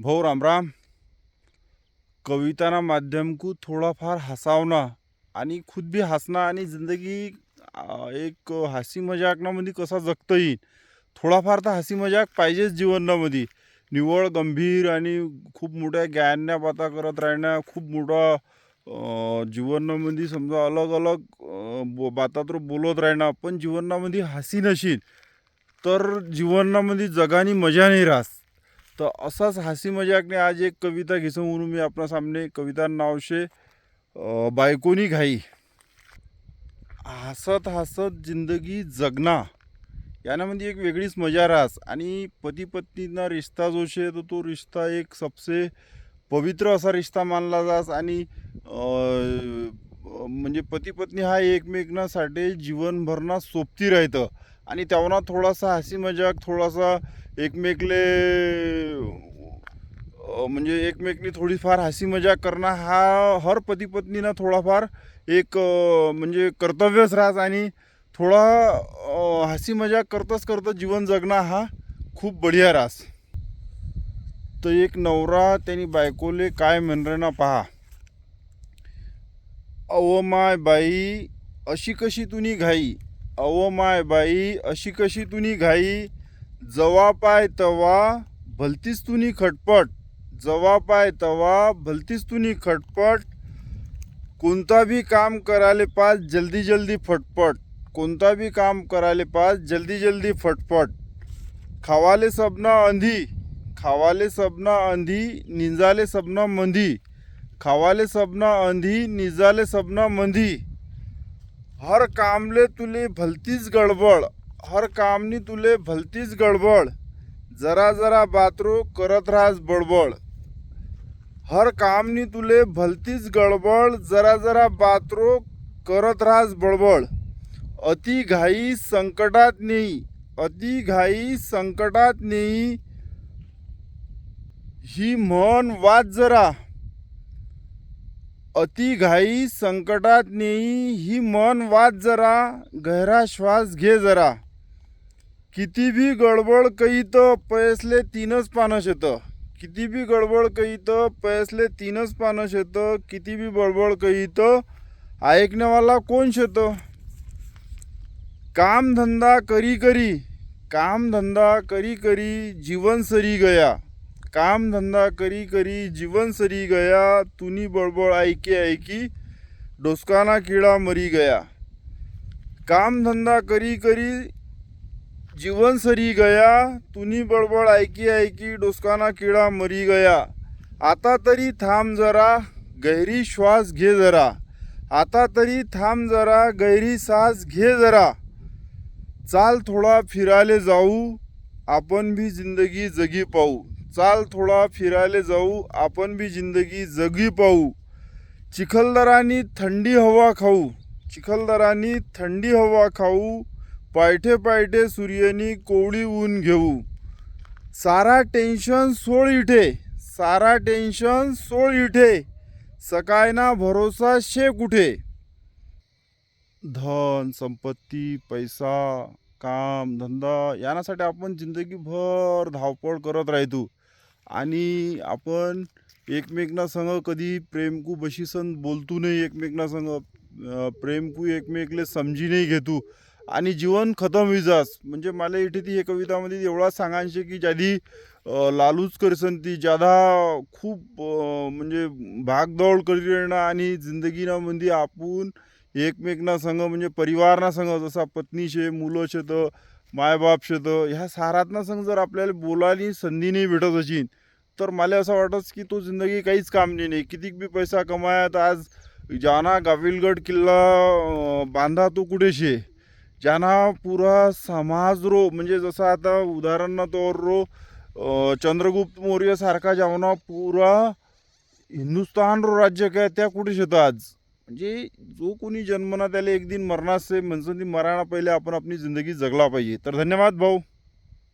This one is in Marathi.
भाऊ रामराम कविताना माध्यमकू थोडाफार हसावणं हसावना आणि खुद भी हसना आणि जिंदगी एक हसी मजाकनामध्ये कसा जगता येईल थोडाफार तर हसी मजाक पाहिजेच जीवनामध्ये निवळ गंभीर आणि खूप मोठ्या ज्ञानण्या बाता करत राहण्या खूप मोठा जीवनामध्ये समजा अलग अलग अं, बो- बोलत राहणं पण जीवनामध्ये हसी नशील तर जीवनामध्ये जगानी मजा नाही राहत. तर असाच हसी मजाकने आज एक कविता घेसं म्हणून मी आपल्या सामने कविता नाव शे बायकोनी घाई. हसत हसत जिंदगी जगना. यानामध्ये एक वेगळीच मजा राहस. आणि पती पत्नीना रिश्ता जो शे तर तो रिश्ता एक सबसे पवित्र असा रिश्ता मानला जास. आणि म्हणजे पती पत्नी हा एकमेकांसाठी जीवनभरना सोबती राहतं. आणि तेव्हा थोडासा हसी मजाक थोडासा एकमेकले म्हणजे एकमेकने थोडीफार हसी मजाक करणं हा हर पतीपत्नीनं थोडाफार एक म्हणजे कर्तव्यच राहत आणि थोडा हसी मजाक करतच करता जीवन जगणं हा खूप बढिया रास. तर एक नवरा त्यांनी बायकोले काय म्हणरे ना पहा. अव माय बाई अशी कशी तुनी घाई? अव माय बाई अशी कशी तुनी घाई? जवा पाय तवा भलतीच तुनी खटपट. जवा पाय तवा भलतीच तुनी खटपट. कोणता भी काम करायले पास जल्दी जल्दी फटपट. कोणता भी काम करायले पास जल्दी जल्दी फटपट. खावाले सबना अंधी खावाले सबना अंधी निंजाले सबना मंदी खावाले सबना अंधी निजाले सबना मंदी हर कामले तुले भलतीच गडबड हर कामनी तुले भलतीच गडबड जरा जरा बातरो करत राहस बडबड. हर कामनी तुले भलतीच गडबड जरा जरा बातरो करत राहस बडबड. अति घाई संकटात नेई अति घाई संकटात नेई. ही म्हण वाद जरा. अति घाई संकटात नेई ही मन वाद जरा गहरा श्वास घे जरा. किती बी गडबड कही तर पैसले तीनच पानं शेतं. किती बी गडबड कही तर पैसले तीनच पानं शेतं. किती बी बडबड कही ऐकण्यावाला कोण शेतं? काम धंदा करी करी काम धंदा करी करी जीवन सरी गया. काम धंदा करी करी जीवन सरी गया तुनी बडबड ऐकी ऐकी डोसकाना किडा मरी गया. काम धंदा करी करी जीवन सरी गया तुनी बडबड ऐकी ऐकी डोसकाना किडा मरी गया. आता तरी थांब जरा गहरी श्वास घे जरा. आता तरी थांब जरा गहरी सास घे जरा. चाल थोडा फिरायला जाऊ आपण भी जिंदगी जगी पाहू. चाल थोडा फिरायला जाऊ आपण बी जिंदगी जगी पाहू. चिखलदरानी थंडी हवा खाऊ. चिखलदरानी थंडी हवा खाऊ. पायठे पायठे सूर्यनी कोवळी ऊन घेऊ. सारा टेन्शन सोळ इठे. सारा टेन्शन सोळ इठे. सकाळना भरोसा शे कुठे? धन संपत्ती पैसा काम धंदा यासाठी आपण जिंदगीभर धावपळ करत राहतो. आणि आपण एकमेकना संग कधी प्रेमकू बशीसन बोलतो नाही एकमेकना संग प्रेमकू एकमेकले समजी नाही घेतो. आणि जीवन खतम होई जास. म्हणजे मला इथे ती हे कवितामध्ये एवढा सांगायचे की ज्यादी लालूच करसन ती ज्यादा खूप म्हणजे भागदौड करी राहणं आणि जिंदगीनामध्ये आपण एकमेकना संग म्हणजे परिवारना संग जसा पत्नी शे मुलं शेतं मायबाप शेतं ह्या सारातना संग जर आपल्याला बोलायला संधी नाही भेटत अशी तर मला असं वाटत की तो जिंदगी काहीच काम नाही. नाही कितीक बी पैसा कमायात आज जाना गाविलगड किल्ला बांधा तो कुठेशे? ज्यांना पुरा समाज रो म्हणजे जसं आता उदाहरण तौर रो चंद्रगुप्त मौर्य सारखा जावना पुरा हिंदुस्थान रो राज्य काय त्या कुठे शेतं आज म्हणजे जो कोणी जन्मना त्याला एक दिन मरणास म्हणजे ती मराणा पहिले आपण आपली जिंदगी जगला पाहिजे. तर धन्यवाद भाऊ.